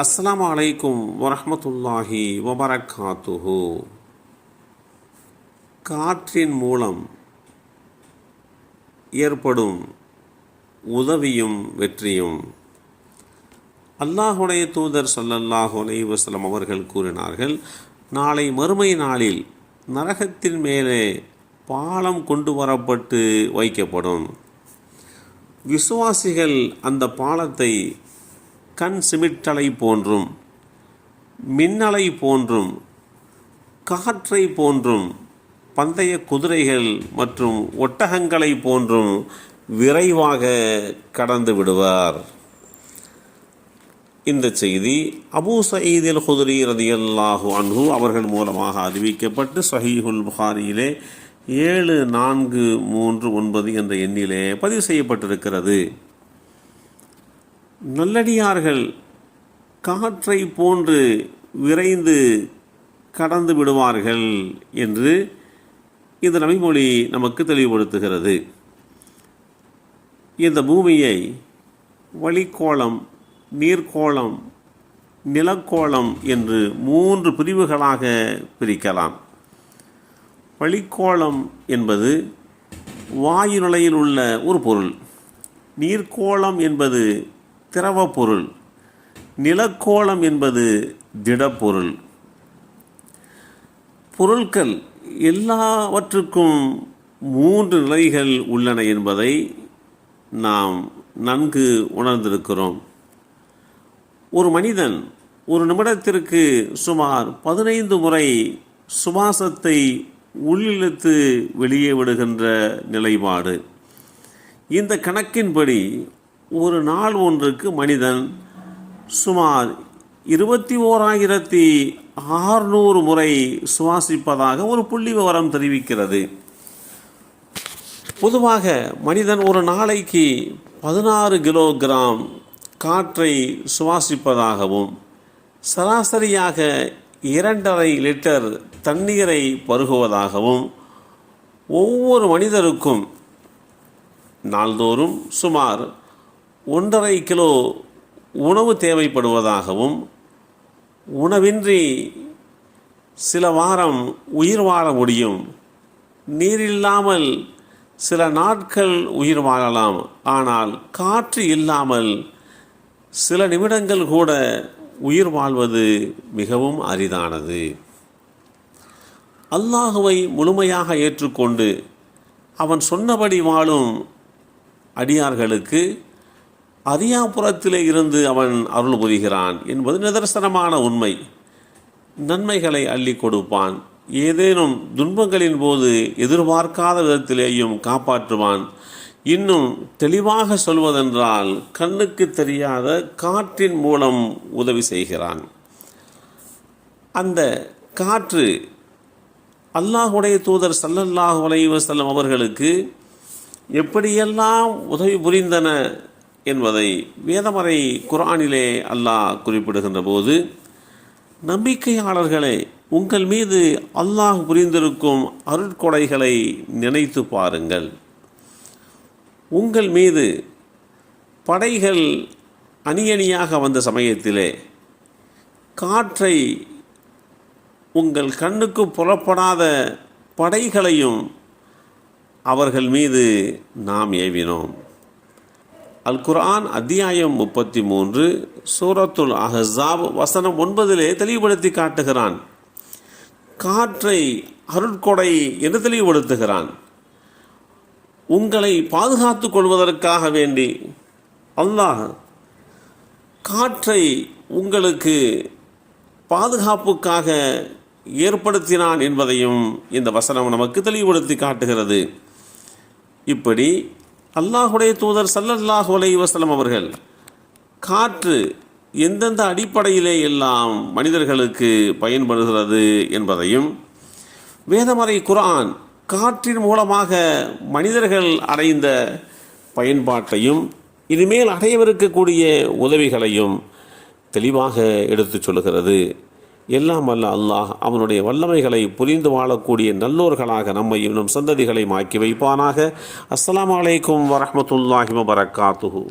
அஸ்லாம் அலைக்கும் வரமத்துல்லாஹி வபரகாத்துஹு காற்றின் மூலம் ஏற்படும் உதவியும் வெற்றியும் அல்லாஹுடைய தூதர் சல்லல்லாஹு அலைவசலம் அவர்கள் கூறினார்கள் நாளை மறுமை நாளில் நரகத்தின் மேலே பாலம் கொண்டு வரப்பட்டு வைக்கப்படும். விசுவாசிகள் அந்த பாலத்தை கண் சிமிட்டலை போன்றும் மின்னலை போன்றும் காற்றை போன்றும் பந்தய குதிரைகள் மற்றும் ஒட்டகங்களை போன்றும் விரைவாக கடந்து விடுவார். இந்த செய்தி அபூ சயீதில் ஹுதுரி ரதியல்லாஹு அன்ஹு அவர்கள் மூலமாக அறிவிக்கப்பட்டு சஹீஹுல் புகாரியிலே ஏழு நான்கு மூன்று ஒன்பது என்ற எண்ணிலே பதிவு செய்யப்பட்டிருக்கிறது. நல்லடியார்கள் காற்றை போன்று விரைந்து கடந்து விடுவார்கள் என்று இந்த நபிமொழி நமக்கு தெளிவுபடுத்துகிறது. இந்த பூமியை வழிக்கோளம் நீர்க்கோளம் நிலக்கோளம் என்று மூன்று பிரிவுகளாக பிரிக்கலாம். வழிக்கோளம் என்பது வாயு நிலையில் உள்ள ஒரு பொருள். நீர்க்கோளம் என்பது திரவ பொருள் நிலக்கோளம் என்பது திடப்பொருள். பொருட்கள் எல்லாவற்றுக்கும் மூன்று நிலைகள் உள்ளன என்பதை நாம் நன்கு உணர்ந்திருக்கிறோம். ஒரு மனிதன் ஒரு நிமிடத்திற்கு சுமார் பதினைந்து முறை சுவாசத்தை உள்ளிழுத்து வெளியே விடுகின்ற நிலைப்பாடு. இந்த கணக்கின்படி ஒரு நாள் ஒன்றுக்கு மனிதன் சுமார் இருபத்தி ஓராயிரத்தி ஆறுநூறு முறை சுவாசிப்பதாக ஒரு புள்ளி விவரம் தெரிவிக்கிறது. பொதுவாக மனிதன் ஒரு நாளைக்கு பதினாறு கிலோகிராம் காற்றை சுவாசிப்பதாகவும் சராசரியாக இரண்டரை லிட்டர் தண்ணீரை பருகுவதாகவும் ஒவ்வொரு மனிதருக்கும் நாள்தோறும் சுமார் ஒன்றரை கிலோ உணவு தேவைப்படுவதாகவும் உணவின்றி சில வாரம் உயிர் வாழ முடியும். நீரில்லாமல் சில நாட்கள் உயிர் வாழலாம். ஆனால் காற்று இல்லாமல் சில நிமிடங்கள் கூட உயிர் வாழ்வது மிகவும் அரிதானது. அல்லாஹுவை முழுமையாக ஏற்றுக்கொண்டு அவன் சொன்னபடி வாழும் அடியார்களுக்கு அரியாபுரத்திலே இருந்து அவன் அருள் புரிகிறான் என்பது நிதர்சனமான உண்மை. நன்மைகளை அள்ளி கொடுப்பான். ஏதேனும் துன்பங்களின் போது எதிர்பார்க்காத விதத்திலேயும் காப்பாற்றுவான். இன்னும் தெளிவாக சொல்வதென்றால் கண்ணுக்கு தெரியாத காற்றின் மூலம் உதவி செய்கிறான். அந்த காற்று அல்லாஹுடைய தூதர் சல்லல்லாஹு அலைவசல்லம் அவர்களுக்கு எப்படியெல்லாம் உதவி புரிந்தன என்பதை வேதமறை குரானிலே அல்லாஹ் குறிப்பிடுகின்ற போது நம்பிக்கையாளர்களே உங்கள் மீது அல்லாஹ் புரிந்திருக்கும் அருட்கொடைகளை நினைத்து பாருங்கள். உங்கள் மீது படைகள் அணியணியாக வந்த சமயத்திலே காற்றை உங்கள் கண்ணுக்கு புறப்படாத படைகளையும் அவர்கள் மீது நாம் ஏவினோம். அல் குர்ஆன் அத்தியாயம் முப்பத்தி மூன்று சூரத்துல் அஹசாப் வசனம் ஒன்பதிலே தெளிவுபடுத்தி காட்டுகிறான். காற்றை அருட்கொடை என்று தெளிவுபடுத்துகிறான். உங்களை பாதுகாத்துக் கொள்வதற்காக வேண்டி அல்லாஹ் காற்றை உங்களுக்கு பாதுகாப்புக்காக ஏற்படுத்தினான் என்பதையும் இந்த வசனம் நமக்கு தெளிவுபடுத்தி காட்டுகிறது. இப்படி அல்லாஹுடைய தூதர் சல்லல்லாஹு அலை வசலம் அவர்கள் காற்று எந்தெந்த அடிப்படையிலே எல்லாம் மனிதர்களுக்கு பயன்படுகிறது என்பதையும் வேதமறை குரான் காற்றின் மூலமாக மனிதர்கள் அடைந்த பயன்பாட்டையும் இனிமேல் அடையவிருக்கக்கூடிய உதவிகளையும் தெளிவாக எடுத்துச் சொல்லுகிறது. எல்லாம் வல்ல அல்லாஹ் அவனுடைய வல்லமைகளை புரிந்து வாழக்கூடிய நல்லோர்களாக நம்மை இன்னும் சந்ததிகளை மாக்கி வைப்பானாக. அஸ்லாம் அலைக்கும் வரஹ்மத்துல்லாஹி வபரகாத்துஹு.